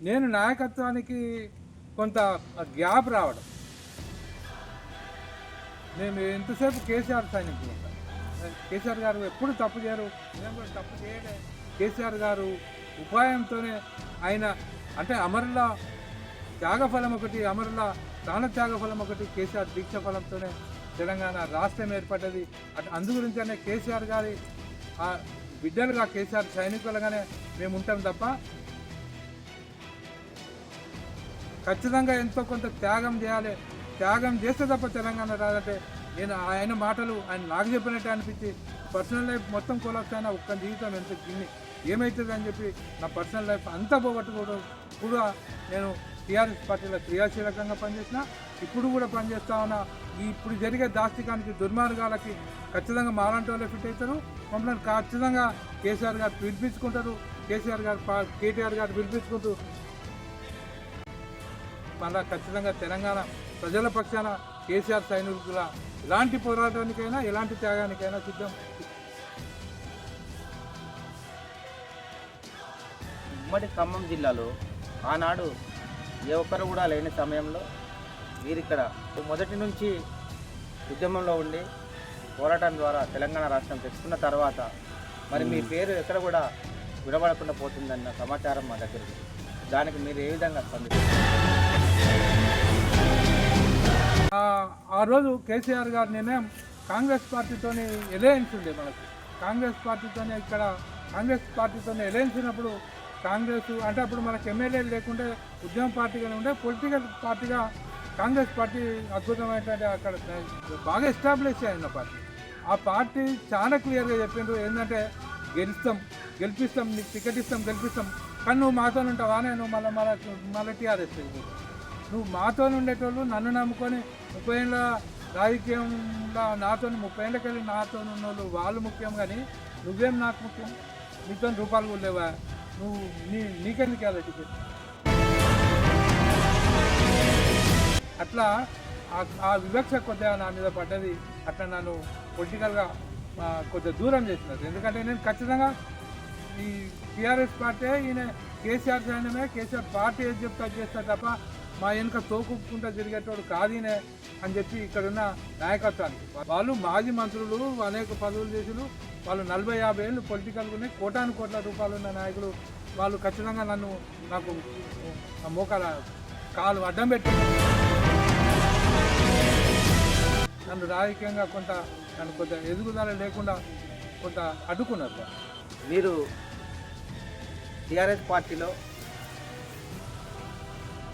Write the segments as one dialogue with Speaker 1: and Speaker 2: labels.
Speaker 1: నేను నాయకత్వానికి కొంత గ్యాప్ రావడం. మేము ఎంతసేపు కేసీఆర్ సైనికులు కేసీఆర్ గారు ఎప్పుడు తప్పు చేయరు. నేను కూడా తప్పు చేయలే. కేసీఆర్ గారు ఉపాయంతోనే ఆయన అంటే అమరుల త్యాగఫలం ఒకటి అమరుల ప్రాణ త్యాగఫలం ఒకటి కేసీఆర్ దీక్ష ఫలంతోనే తెలంగాణ రాష్ట్రం ఏర్పడ్డది. అటు అందుగురించనే కేసీఆర్ గారి ఆ బిడ్డలుగా కేసీఆర్ సైనికులుగానే మేము ఉంటాం తప్ప ఖచ్చితంగా ఎంతో కొంత త్యాగం చేయాలి. త్యాగం చేస్తే తప్ప తెలంగాణ రాదంటే నేను ఆయన మాటలు ఆయన నాకు చెప్పినట్టే అనిపించి పర్సనల్ లైఫ్ మొత్తం కొలాప్స్ అయినా ఒక్క జీవితం ఎంత గిన్ని. ఏమవుతుంది అని చెప్పి నా పర్సనల్ లైఫ్ అంతా పోగొట్టుకోవడం కూడా నేను టీఆర్ఎస్ పార్టీలో క్రియాశీలకంగా పనిచేసిన. ఇప్పుడు కూడా పనిచేస్తా ఉన్నా. ఈ ఇప్పుడు జరిగే దాస్తికానికి దుర్మార్గాలకి ఖచ్చితంగా మాలాంటి వాళ్ళే ఫిట్ అవుతారు. మమ్మల్ని ఖచ్చితంగా కేసీఆర్ గారు పిలిపించుకుంటారు. కేసీఆర్ గారు కేటీఆర్ గారు పిలిపించుకుంటూ మళ్ళా ఖచ్చితంగా తెలంగాణ ప్రజల పక్షాన కేసీఆర్ సైనికుల ఎలాంటి పోరాటానికైనా ఎలాంటి త్యాగానికైనా సిద్ధం.
Speaker 2: ఉమ్మడి ఖమ్మం జిల్లాలో ఆనాడు ఏ ఒక్కరు కూడా లేని సమయంలో వీరిక్కడ మొదటి నుంచి ఉద్యమంలో ఉండి పోరాటం ద్వారా తెలంగాణ రాష్ట్రం తెచ్చుకున్న తర్వాత మరి మీ పేరు ఎక్కడ కూడా విడబడకుండా పోతుందన్న సమాచారం మా దగ్గర. దానికి మీరు ఏ విధంగా స్పందిస్తారు?
Speaker 1: ఆ- రోజు కేసీఆర్ గారి నిర్ణయం కాంగ్రెస్ పార్టీతోని ఎలయన్స్ ఉండే మనకు. కాంగ్రెస్ పార్టీతోనే ఇక్కడ కాంగ్రెస్ పార్టీతోనే ఎలయన్స్ ఉన్నప్పుడు కాంగ్రెస్ అంటే అప్పుడు మనకు ఎమ్మెల్యేలు లేకుంటే ఉద్యమ పార్టీగానే ఉండే పొలిటికల్ పార్టీగా కాంగ్రెస్ పార్టీ అద్భుతమైనటువంటి అక్కడ బాగా ఎస్టాబ్లిష్ అయిన పార్టీ. ఆ పార్టీ చాలా క్లియర్గా చెప్పిండ్రు ఏంటంటే గెలుస్తాం గెలిపిస్తాం నీకు టికెట్ ఇస్తాం గెలిపిస్తాం కానీ నువ్వు మాతో ఉంటావా నువ్వు మళ్ళీ మళ్ళీ మళ్ళీ టీఆర్ఎస్ నువ్వు మాతో ఉండేటోళ్ళు నన్ను నమ్ముకొని ముప్పై ఏళ్ళ రాజకీయంలో నాతో ముప్పై ఏళ్ళకి వెళ్ళి నాతో ఉన్నోళ్ళు వాళ్ళు ముఖ్యం కానీ నువ్వేం నాకు ముఖ్యం? నీతో రూపాయలు కూడా లేవా? నువ్వు నీ నీకెందుకు కదా టికెట్ అట్లా ఆ- వివక్ష కొద్దిగా నా మీద పడ్డది. అట్లా నన్ను పొలిటికల్గా కొద్దిగా దూరం చేసినారు. ఎందుకంటే నేను ఖచ్చితంగా ఈ టీఆర్ఎస్ పార్టీ ఈయన కేసీఆర్ చేయడమే కేసీఆర్ పార్టీ ఏది చెప్తా అది చేస్తారు తప్ప మా వెనుక తోకుకుంటా తిరిగేటోడు కాదీనే అని చెప్పి ఇక్కడున్న నాయకత్వానికి. వాళ్ళు మాజీ మంత్రులు అనేక పదవులు చేసిన వాళ్ళు నలభై యాభై ఏళ్ళు పొలిటికల్గా ఉన్నాయి కోటాను కోట్ల రూపాయలు ఉన్న నాయకులు. వాళ్ళు ఖచ్చితంగా నన్ను నాకు మోకాల కాలు అడ్డం పెట్టి నన్ను రాజకీయంగా కొంత నన్ను కొంత ఎదుగుదల లేకుండా కొంత అడ్డుకున్నారు.
Speaker 2: మీరు టీఆర్ఎస్ పార్టీలో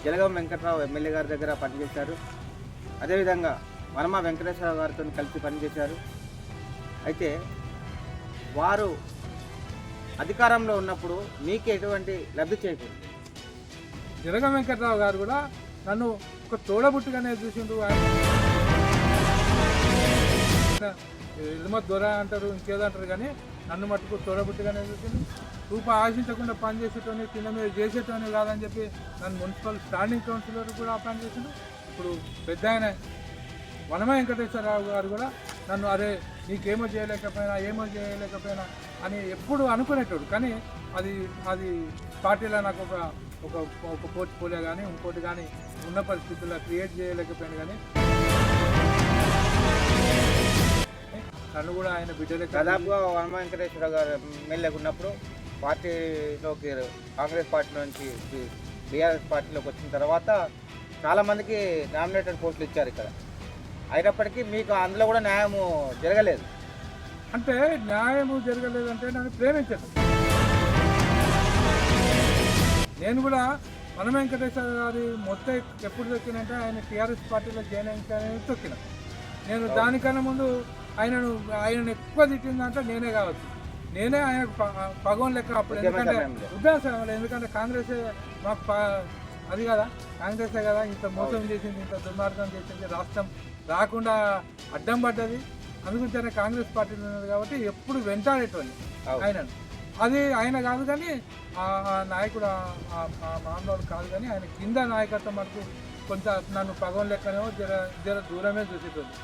Speaker 2: జలగం వెంకట్రావు ఎమ్మెల్యే గారి దగ్గర పనిచేశారు. అదేవిధంగా వనమ వెంకటేశ్వర గారితో కలిసి పనిచేశారు. అయితే వారు అధికారంలో ఉన్నప్పుడు మీకు ఎటువంటి లబ్ధి చేకూరు
Speaker 1: జలగ వెంకట్రావు గారు కూడా నన్ను ఒక తోడబుట్టుగానే చూసిండు ఆయన. దొర అంటారు ఇంకేదో అంటారు కానీ నన్ను మట్టుకు చూడబుట్టుగానే చూసింది. రూపాయి ఆశించకుండా పనిచేసేటోని కింద మీద చేసేటోని కాదని చెప్పి నన్ను మున్సిపల్ స్టాండింగ్ కౌన్సిలర్ కూడా అపాయింట్ చేసిండు. ఇప్పుడు పెద్ద ఆయన వనమ వెంకటేశ్వరరావు గారు కూడా నన్ను అరే నీకేమో చేయలేకపోయినా ఏమో చేయలేకపోయినా అని ఎప్పుడు అనుకునేటోడు. కానీ అది అది పార్టీలో నాకు ఒక ఒక ఒక పోర్ట్ఫోలియో కానీ ఇంకోటి కానీ ఉన్న పరిస్థితుల్లో క్రియేట్ చేయలేకపోయాను కానీ నన్ను కూడా ఆయన బిడ్డలే
Speaker 2: దాదాపుగా వనమ వెంకటేశ్వర గారు ఎమ్మెల్యేగా ఉన్నప్పుడు పార్టీలోకి కాంగ్రెస్ పార్టీ నుంచి బీఆర్ఎస్ పార్టీలోకి వచ్చిన తర్వాత చాలామందికి నామినేటెడ్ పోస్టులు ఇచ్చారు ఇక్కడ. అయినప్పటికీ మీకు అందులో కూడా న్యాయము జరగలేదు.
Speaker 1: అంటే న్యాయము జరగలేదంటే నన్ను ప్రేమించదు. నేను కూడా మన వెంకటేశ్వర గారి మొత్తం ఎప్పుడు తొక్కినంటే ఆయన టీఆర్ఎస్ పార్టీలో జాయిన్ అయిన తొక్కిన నేను దానికన్నా ముందు ఆయనను ఆయనను ఎక్కువ తిట్టిందంటే నేనే కావచ్చు. నేనే ఆయన పగవం లెక్క అప్పుడు ఎందుకంటే
Speaker 2: సమయంలో
Speaker 1: ఎందుకంటే కాంగ్రెస్ మాకు ప- అది కదా కాంగ్రెసే కదా ఇంత మోసం చేసింది ఇంత దుర్మార్గం చేసింది రాష్ట్రం రాకుండా అడ్డం పడ్డది. అందుగురించనే కాంగ్రెస్ పార్టీలో ఉన్నది కాబట్టి ఎప్పుడు వెంటాడేటోని
Speaker 2: అవును.
Speaker 1: ఆయనను. అది ఆయన కాదు కానీ ఆ నాయకుడు ఆ- మానవుడు కాదు కానీ ఆయన కింద నాయకత్వం మనకు కొంత నన్ను పగం లెక్కనేమో జర జర దూరమే చూసేటోంది